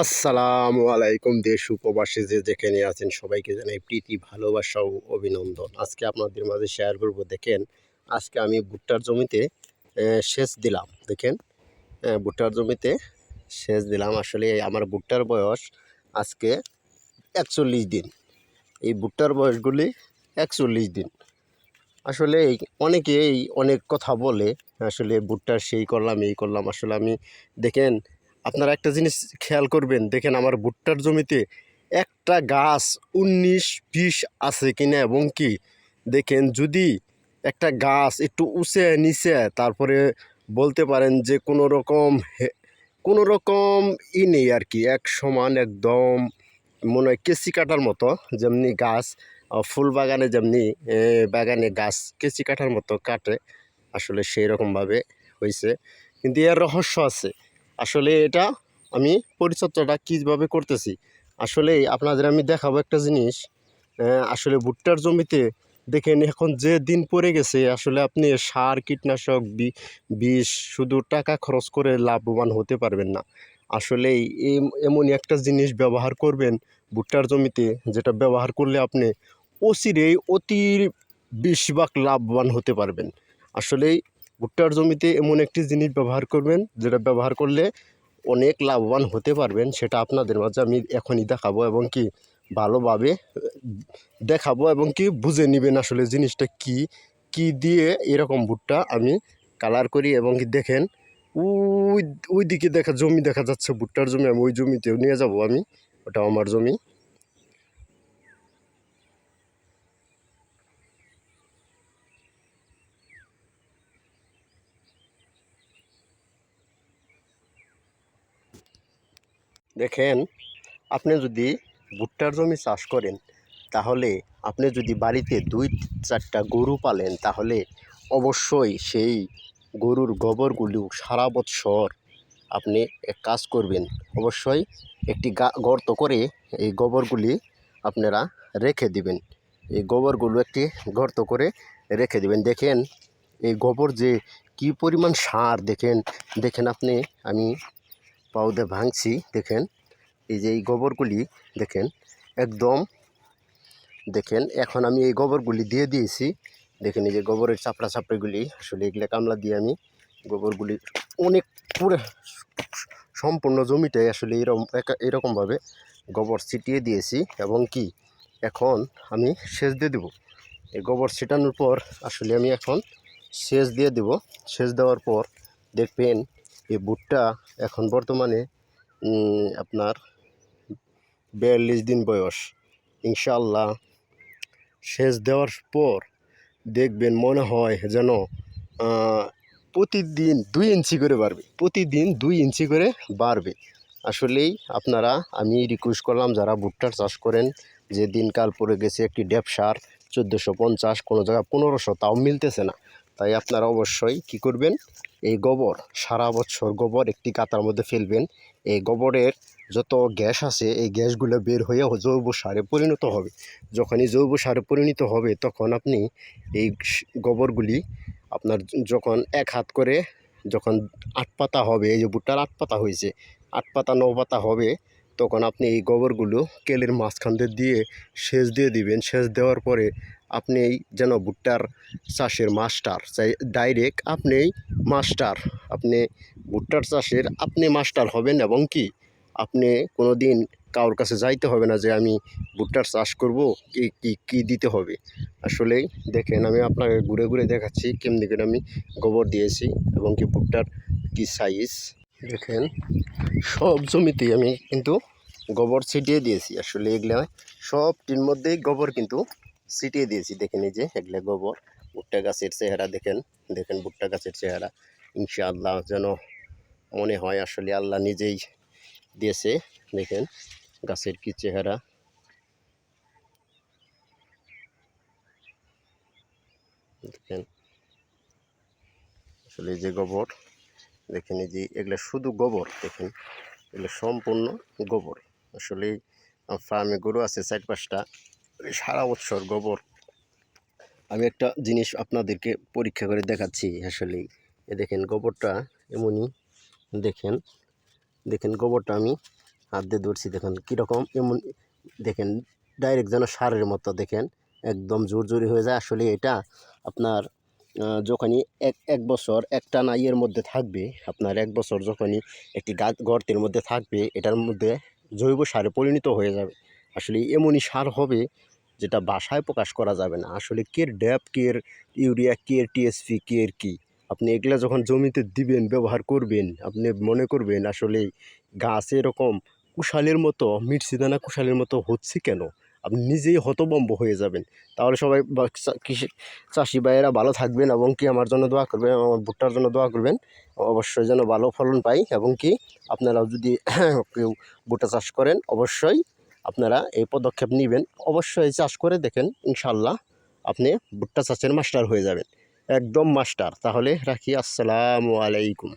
আসসালামু আলাইকুম দেশ উপবাসী যে যেখানে আছেন সবাইকে জানাই প্রীতি, ভালোবাসা ও অভিনন্দন। আজকে আপনাদের মাঝে শেয়ার করব, দেখেন, আজকে আমি ভুট্টার জমিতে সেচ দিলাম, দেখেন ভুট্টার জমিতে সেচ দিলাম। আসলে আমার ভুট্টার বয়স আজকে একচল্লিশ দিন। এই ভুট্টার বয়সগুলি একচল্লিশ দিন। আসলে অনেকেই অনেক কথা বলে, আসলে ভুট্টার সেই করলাম, এই করলাম। আসলে আমি, দেখেন আপনারা একটা জিনিস খেয়াল করবেন, দেখেন আমার ভুট্টার জমিতে একটা গাছ উনিশ, বিশ আছে কিনা এবং কি? দেখেন যদি একটা গাছ একটু উঁচে, নিচে, তারপরে বলতে পারেন যে কোনো রকম কোনো রকম ই নেই আর কি, এক সমান একদম মনে হয় কেসি কাটার মতো যেমনি গাছ ফুল বাগানে যেমনি বাগানে গাছ কেসি কাটার মতো কাটে, আসলে সেই রকমভাবে হয়েছে কিন্তু এর রহস্য আছে আসলে এটা আমি পরিচর্যাটা কীভাবে করতেছি? আসলে আপনাদের আমি দেখাবো একটা জিনিস আসলে ভুট্টার জমিতে দেখেন এখন যে দিন পড়ে গেছে, আসলে আপনি সার, কীটনাশক বিষ শুধু টাকা খরচ করে লাভবান হতে পারবেন না। আসলে এই- এমনই একটা জিনিস ব্যবহার করবেন ভুট্টার জমিতে, যেটা ব্যবহার করলে আপনি অচিরেই অতি বিশ ভাগ লাভবান হতে পারবেন। আসলেই ভুট্টার জমিতে এমন একটি জিনিস ব্যবহার করবেন, যেটা ব্যবহার করলে অনেক লাভবান হতে পারবেন, সেটা আপনাদের মাঝে আমি এখনই দেখাবো এবং কি ভালোভাবে দেখাবো এবং কি বুঝে নেবেন আসলে জিনিসটা কি কি দিয়ে এরকম ভুট্টা আমি কালার করি এবং কি দেখেন, ওই ওই দিকে দেখা জমি দেখা যাচ্ছে, ভুট্টার জমি আমি ওই জমিতেও নিয়ে যাব আমি ওটা আমার জমি। দেখেন, আপনি যদি ভুট্টার জমি চাষ করেন, তাহলে আপনি যদি বাড়িতে দুই, চারটা গরু পালেন, তাহলে অবশ্যই সেই গরুর গোবরগুলো সারা বৎসর আপনি এক কাজ করবেন। অবশ্যই একটি গর্ত করে এই গোবরগুলি আপনারা রেখে দিবেন। এই গোবরগুলো একটি গর্ত করে রেখে দিবেন। দেখেন, এই গোবর যে কি পরিমাণ সার, দেখেন দেখেন আপনি, আমি পাউডে ভাঙছি, দেখেন। এই যে এই গোবরগুলি, দেখেন, একদম, দেখেন, এখন আমি এই গোবরগুলি দিয়ে দিয়েছি। দেখেন এই যে গোবরের চাপড়া চাপড়িগুলি, আসলে এগুলো কামলা দিয়ে আমি গোবরগুলি অনেক পুরো সম্পূর্ণ জমিটাই আসলে এরকম এরকমভাবে গোবর ছিটিয়ে দিয়েছি। এবং কি, এখন আমি সেচ দিয়ে দেবো। এই গোবর ছিটানোর পর আসলে আমি এখন সেচ দিয়ে দেব। সেচ দেওয়ার পর দেখবেন এই ভুট্টা এখন বর্তমানে আপনার বিয়াল্লিশ দিন বয়স। ইনশাল্লাহ সেচ দেওয়ার পর দেখবেন মনে হয় যেন প্রতিদিন দুই ইঞ্চি করে বাড়বে। প্রতিদিন দুই ইঞ্চি করে বাড়বে। আসলেই আপনারা, আমি রিকোয়েস্ট করলাম যারা ভুট্টার চাষ করেন, যে দিনকাল পড়ে গেছে একটি ডেপ সার, চোদ্দোশো পঞ্চাশ কোনো জায়গায় পনেরোশো, তাও মিলতেছে না। তাই আপনারা অবশ্যই কি করবেন? এই গোবর, সারা বছর গোবর একটি কাতার মধ্যে ফেলবেন। এই গোবরের যত গ্যাস আছে, এই গ্যাসগুলো বের হয়ে জৈব সারে পরিণত হবে। যখনই জৈব সারে পরিণত হবে, তখন আপনি এই গোবরগুলি আপনার যখন এক হাত করে যখন আট পাতা হবে, এই যে ভুট্টার আট পাতা হয়েছে, আট পাতা ন পাতা হবে, তখন আপনি এই গোবরগুলো কেলের মাঝখান দিয়ে দিয়ে সেচ দিয়ে দিবেন। সেচ দেওয়ার পরে আপনি যেন ভুট্টার চাষের মাস্টার। চাই, ডাইরেক্ট আপনি মাস্টার। আপনি ভুট্টার চাষের, আপনি মাস্টার হবেন এবং কি? আপনি কোনো দিন কারোর কাছে যাইতে হবে না যে আমি ভুট্টার চাষ করব, কি কি, কী দিতে হবে। আসলেই দেখেন, আমি আপনাকে ঘুরে ঘুরে দেখাচ্ছি কেমনি করে আমি গোবর দিয়েছি এবং কি ভুট্টার কি সাইজ দেখেন, সব জমিতেই আমি কিন্তু গোবর ছিটিয়ে দিয়েছি। আসলে এগুলা সবটির মধ্যেই গোবর কিন্তু ছিটিয়ে দিয়েছি দেখেন এই যে এগুলা গোবর। ভুট্টা গাছের চেহারা দেখেন দেখেন ভুট্টা গাছের চেহারা। ইনশাআল্লাহ যেন মনে হয় আসলে আল্লাহ নিজেই দিয়েছে, দেখেন গাছের কি চেহারা। দেখেন আসলে যে গোবর দেখেন এই যে এগুলো শুধু গোবর, দেখেন এগুলো সম্পূর্ণ গোবর। আসলে ফার্মে গরু আছে চার পাঁচটা সারা বছর গোবর। আমি একটা জিনিস আপনাদেরকে পরীক্ষা করে দেখাচ্ছি আসলে। এ দেখেন গোবরটা এমনই, দেখেন দেখেন গোবরটা আমি হাত দিয়ে ধরছি, দেখেন কীরকম এমন, দেখেন ডাইরেক্ট যেন সারের মতো, দেখেন একদম জোর জোরি হয়ে যায়। আসলে এটা আপনার যখনই এক এক বছর একটা না ইয়ের মধ্যে থাকবে, আপনার এক বছর যখনই একটি গাছ গর্তের মধ্যে থাকবে, এটার মধ্যে জৈব সারে পরিণত হয়ে যাবে। আসলে এমনই সার হবে যেটা বাসায় প্রকাশ করা যাবে না। আসলে কের ড্যাপ, কের ইউরিয়া, কের টিএসপি, কের কি? আপনি এগুলা যখন জমিতে দিবেন, ব্যবহার করবেন, আপনি মনে করবেন আসলে গাছ এরকম কুশালের মতো মির্চি দানা কুশালের মতো হচ্ছে কেন? আপনি নিজেই হতবম্ব হয়ে যাবেন। তাহলে সবাই কৃষি চাষি ভাইয়েরা ভালো থাকবেন এবং কি আমার জন্য দোয়া করবেন, আমার ভুট্টার জন্য দোয়া করবেন। অবশ্যই যেন ভালো ফলন পাই এবং কি আপনারাও যদি কেউ ভুট্টা চাষ করেন, অবশ্যই আপনারা এই পদক্ষেপ নেবেন। অবশ্যই চাষ করে দেখেন ইনশাল্লাহ আপনি ভুট্টা চাষের মাস্টার হয়ে যাবেন। একদম মাস্টার। তাহলে রাখি। আসসালামু আলাইকুম।